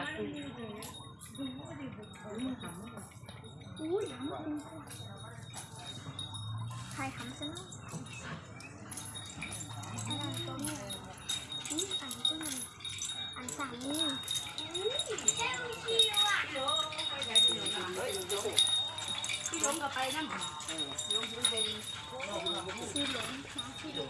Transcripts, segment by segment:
อุ้ยใครทำซะเนาะอะไรตัวนี้นี่อันก็มันอันสามนี่พี่ล้มก็ไปนั่นสีเหลืองสีเหลือ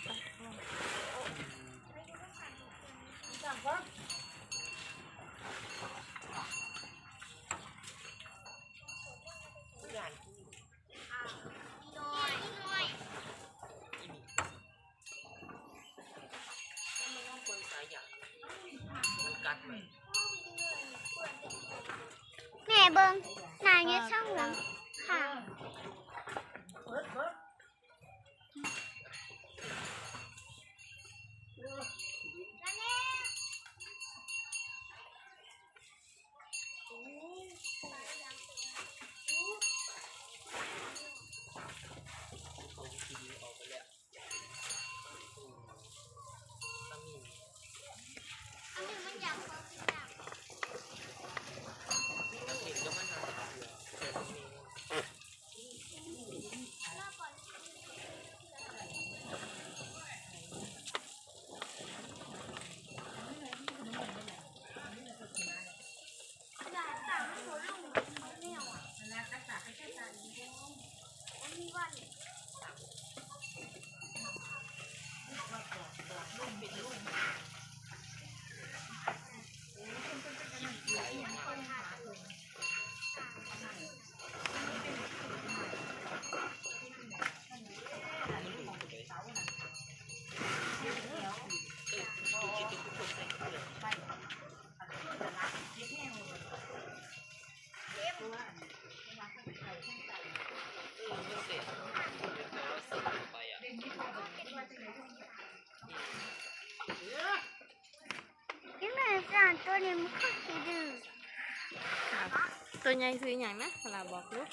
อืมมาปัดลง งานผู้ น้อยน้อย อีหมิงมันต้องคนสายหยาบมันกัดไป แม่เบิ้งนายเนี่ยช่าง บารตัวนี้มันก็สีดื้อตัวใหญ่ซื้ออย่างนะลาบอกลูก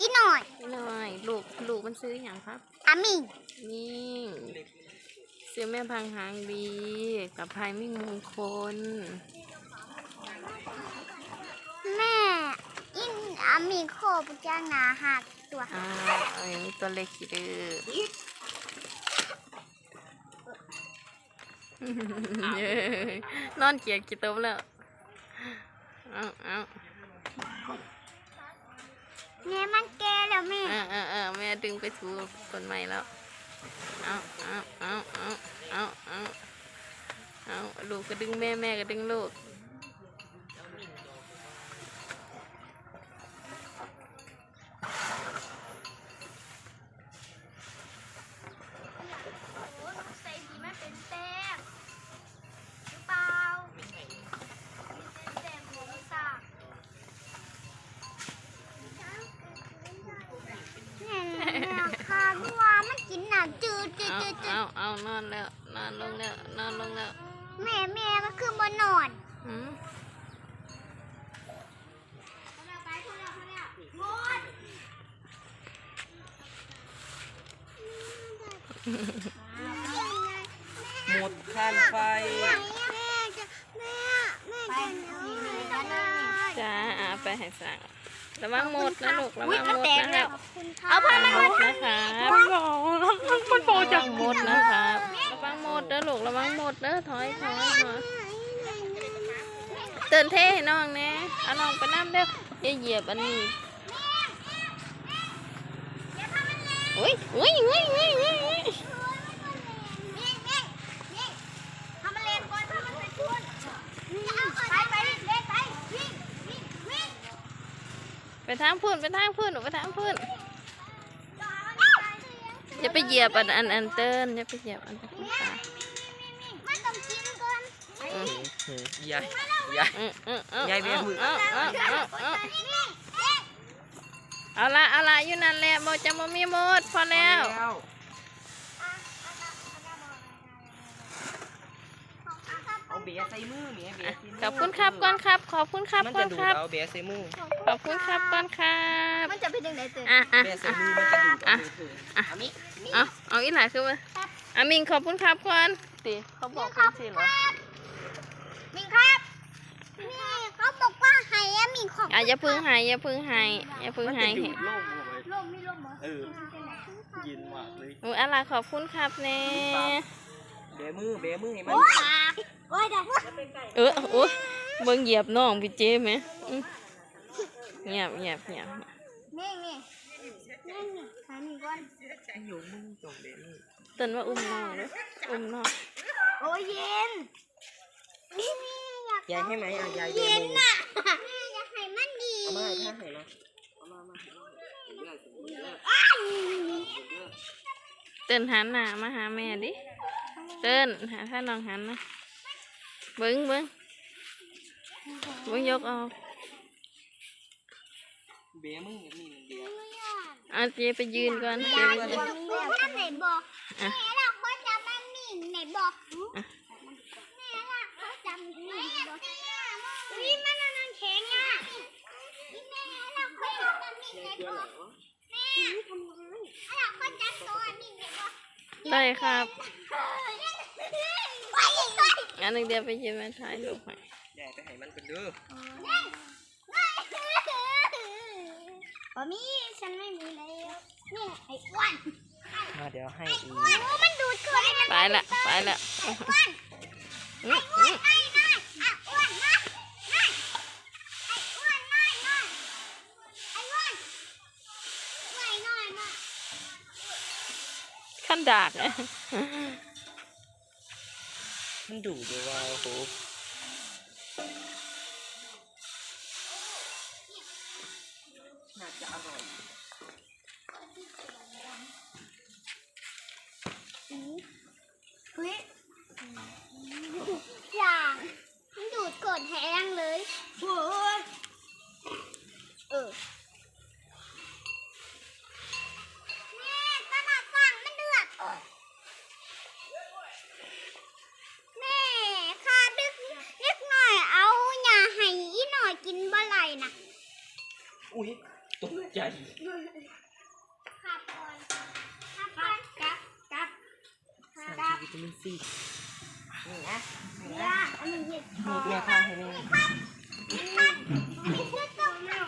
อีหน่อยนี่หน่อย ลูกลูกมันซื้ออย่างครับอามิงนี่เล็กซื้อแม่พังหางดี กับพายมิ่งมงคล แม่อินอามิงโคปุจาหนาหักตัวอ่าเอ้ยตัวเล็กขี้ดื้อเย้นอนเกียดกี่ตัวแล้ว เอาเอาแม่มันแก่แล้วแม่เอาเอาเอาแม่ดึงไปถูต้นไม้แล้ว เอาเอาเอาเอาเอาเอาเอาลูกก็ดึงแม่แม่ก็ดึงลูก เอาจืดจืเอาดเอานอนแล้ว นอนลงแล้ว นอนลงแล้วแม่แม่มันคือบนนอนหืมหมดคันไฟ แม่จะแม่แม่จะหนูไม่ได้จ้าอ่าไปให้สั่ง ระวังหมดนะลูกระอุ๊วัยงมันหมดแตกนะคแล้รัวบเอาผ้ามันระมาวังนะครับมันโบระจัวังงหมดนะครับระวังหมดเด้อลูกระวังหมดเด้อถอยถอยถอยเตือนเท่ให้น้องแน่เอาน้องไปน้ำเด้ออย่าเหยียบอันนี้อุ้ยอุ้ยอุ้ยอุ้ยอุ้ยอุ้ย ทำมันเล่นก่อนทำมันไปชวนไปไปเล่นไปวิ่งวิ่งวิ่ง ไปทางพื้นไปทางพื้นหนูไปทางพื้นอย่าไปเหยียบอันอันอันเตือนอย่าไปเหยียบอันตะกี้ตามันต้องกินก่อนอืมยายยายอืมอืมอืมยายเบี้ยมือเอาเอาเอาเอาเอาละเอาละอยู่นั่นแหละโมจะโมมีหมดพอแล้ว บียร์ใส่มือเนี่ยเบียร์ใส่มืขอบคุณครับก่อนครับ ขอบคุณครับมันก่อจะนดูคดรับ เอาเบียร์ใส่มือขอบคุณครับก่อนครับมันจะเป็นยังไงเตือนอะอะเบียร์ใส่มือมันจะดูดเอามือถืออะมิเอาเอาอีหลาคือมาอามิงขอบคุณครับก่อนติเขาบอกเป็นสิเหรอมิงครับนี่เขาบอกว่าไห้อะมีของอะอย่าพึ่งใหายอย่าพึ่งใหายอย่าพึ่งมันใหาจะยดูดโล่งเลยลมมีลมเหรอเออเย็นมากเลยหนูอะไรขอบคุณครับเน่เบียร์มือเบียร์มือให้มัน โอ้ยได้เออโอ้ยเบิ่งเหยียบน้องพี่เจไหมอืมเงียบเงียบเงียบนี่นี่นี่นี่ขาหนึ่งก่อนอยู่มือจงเบียร์มือเต้นว่าอุ้มน้องเลยอุ้มน้องโอ้ยเย็นนี่นี่อยากยายให้ไหมอะยายเบียเย็ร์นมือน่ะอยากให้มันดีเอามาให้ท่าให้มาเอามามาให้ยายสมมุติว่าอ้าวเต้นหันหน้ามาหาแม่ดิเต้นหาถ้าน้องหันนะ เบิ้งเบิ้งเบิ้งยกออกเบียร์มือกับนี่มันเบียร์เอาเจไปยืนก่อนเจอยากไปยืนบอกว่าไหนบอกอะแม่เราก็จะไม่มีไหนบอกแม่เราก็จะมีบอกนี่มันอันนั้นแข็งอะแม่เราก็จะมีไหนบอกแม่เราก็จะตัวมีไหนบอกได้ครับไปอี กไปอันหนึงเดียวไปยืนมาถ่ายรูปให้ยายไปให้มันกันเด้อปอมี่ฉันไม่มีแล้วนี่ไอ้อ้วนมาเดี๋ยวให้อีกโอ้มันดูดเกินมันไปละไปละอ้วนอื้ออ้วอื้นอน้อยน้อยอะอ้วนน้อยน้อยไอ้อ้วนน้อยน้อยไอ้อ้วนน้อยน้อยน้อยขั้นดากเลย มันดูเดี๋ยวว่าโอ้โหน่าจะอร่อย เฮ้ยอย่างมันดูดกดแห้งเลยโอ้ยเออแม่ตลาดฝั่งมันเดือดแม่ข้าดึกนิดหน่อยเอาอย่าให้อีหน่อยกินบ่ไหลนะ อุ้ยตกใจขับก่อนขับก่อนกับกับสารกับวิตามินซีนี่นะนี่เวนะลาอันนี้เห็ดมีแม่ข้างให้แม่ไม่ซื้อตัวมา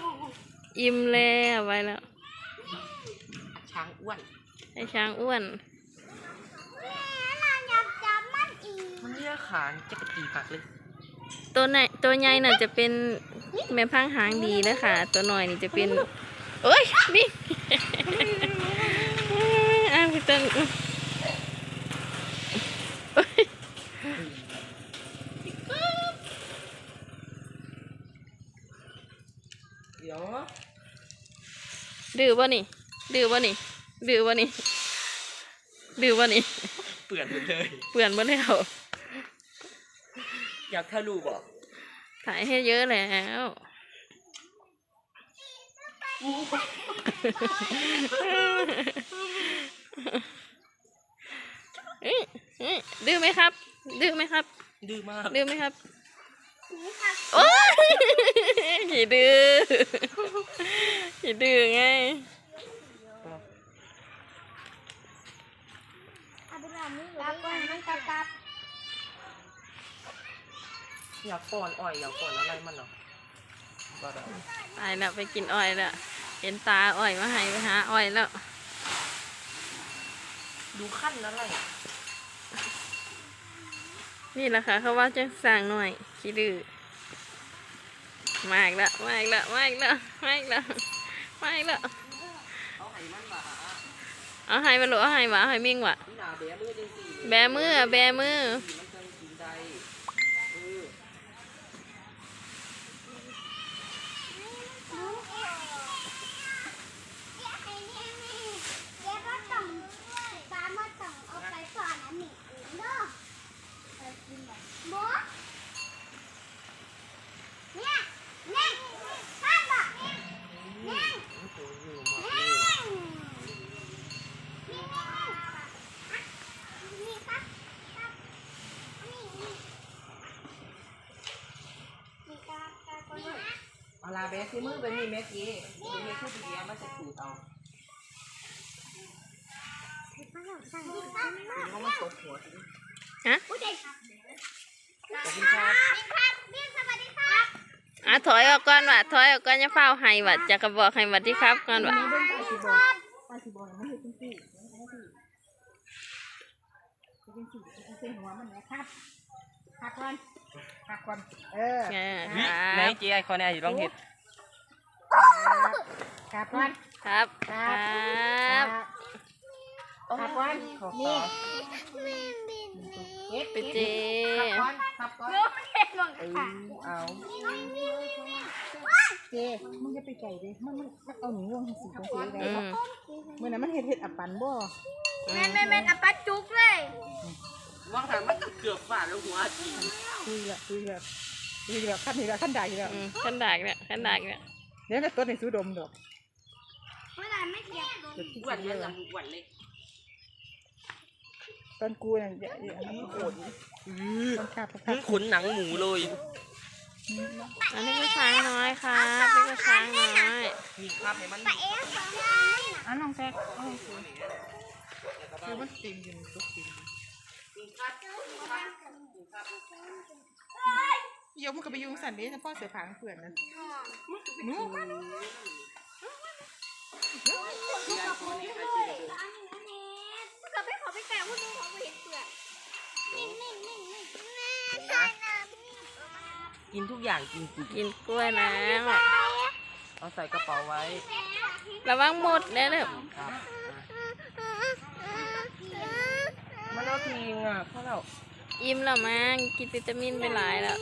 อิ่มแล้วไปแล้ว ช้างอ้วนไอ้ช้างอ้วนแม่เราอยากจับมันอีกมันเลือกขานจะกระตีผักเลย ตัวไหนตัวใหญ่น่ะจะเป็น แม่พังหางดีนะคะตัวหน่อยนี่จะเป็นเอ้ยนี่อ้าวพี่ต้นอุ๊ยเอ้ยเดี๋ยวดื้อป่ะนี่ ดื้อป่ะนี่ ดื้อป่ะนี่ ดื้อป่ะนี่ เปื่อนหมดเลย เปื่อนป่ะแล้ว อยากทะลุบอก ถ่ายให้เยอะแล้วเอ้ยเอ้ยดื้อไหมครับ ดื้อไหมครับ ดื้อมาก ดื้อไหมครับโอ้ยขี่ดื้อขี่ดื้อไงเอาไปแบบนี้กับก่อนมันกับกับ อยากป้อนอ้อยอยากป้อนอะไรมันเหรอก็ได้ตายแล้วไปกินอ้อยแล้วเห็นตาอ้อยมาให้ไปหาอ้อยแล้ว ดูขั้นนั้นเลยนี่แหละค่ะเขาว่าจะสั่งหน่อยขี้ดื้อมาอีกแล้วมาอีกแล้วมาอีกแล้วมาอีกแล้วมาอีกแล้วเขาให้มันมาเอาให้มาหลเอาให้หวะเอาให้มิ่งหวะที่หนาแบมือจังสี่แบมือแบมือ มันจังกินได้เออ เดี๋ยวก็ต้องปลามาต้องเอาไปก่อนนะหนิเด้อเออกินแบบหมอเนี่ยเนี่ยท่านบอกเนี่ยเนี่ย มันโตอยู่หมด เนี่ เลย ยนี่นี่นี่ครับครับนี่นี่นี่ตาตาคนนี้ เอา ลาแบที่มือไปนี่แม่กี้เป็นแม่คู่ดีๆมาจะสูดเอาเป็นเพราะมันตกหัวจริงฮะผู้ใหญ่ครับขอบคุณครับนี่ครับนี่สวัสดีครับอะถอยออกก่อนวะถอยออกก่อนจะเฝ้าให้วะจะกระบอกให้หวัดดีครับก่อนวะเบิ่งไปสิบอกไปสิบอกมันเฮ็ดจังซี่มันเฮ็ดจังซี่จังซี่หัวมันนะครับ หักก่อนหักก่อนเออเออคนี่รัไหนบเจ๊ไอคอนแอร์อยู่ลองเห็ดหักก่อนครับคครัรับหักก่อนนี่แม่บินนี่เฮ็ดไปเจหักก่อนหักก่อนเออเอาเจมึงจะไปไก่เด้มันมันมันเอาหนูลงสิจังซี่ได้อืมเมื่อนั้นมันเฮ็ดเฮ็ดอับปันบ่แม่แม่แม่อัปปะจุกเลยว่างทางมันก็เกือบฟาดแล้วหัวจริง คุยละคุยละคุยละขั้นนี้ละขั้นใดละอืมขันดากเนี่ยขันดากเนี่ยเดี๋ยวก็ต้นในสูดมดอกเมื่อไหร่ไม่เก็บลงหวันเลยหวันเลยต้นกูน่ะอย่าอย่าอันนี้โอดต้นขาดต้นขามึดงขุนหนังหมูเลย อันนี้ก็ช้างน้อยครับนี่ก็ช้างน้อยมีภาพให้มันไปเอ๊ะสองเลยอะน้องแซกเอาให้สูคือมันเต็มอยู่ทุกสิ่งเดี๋ ยวมันก็ไปยุงสันนี้นะพ่อเสือผางเพื่อนนั่นหนูเราไปขอไปแกะผู้ดูของเห็นเปลือกนิ่งนิ่งนิ่งนิ่งแม่ใช่นะกินทุกอย่างกินกุกกินกล้วยแล้วเอาใส่กระเป๋าไว้ ระวังหมดเลยเด้อครับมันเอาทิ้งอะเพราะเรา อิ่มแล้วมั้งกินวิตามินไปหลายแล้ว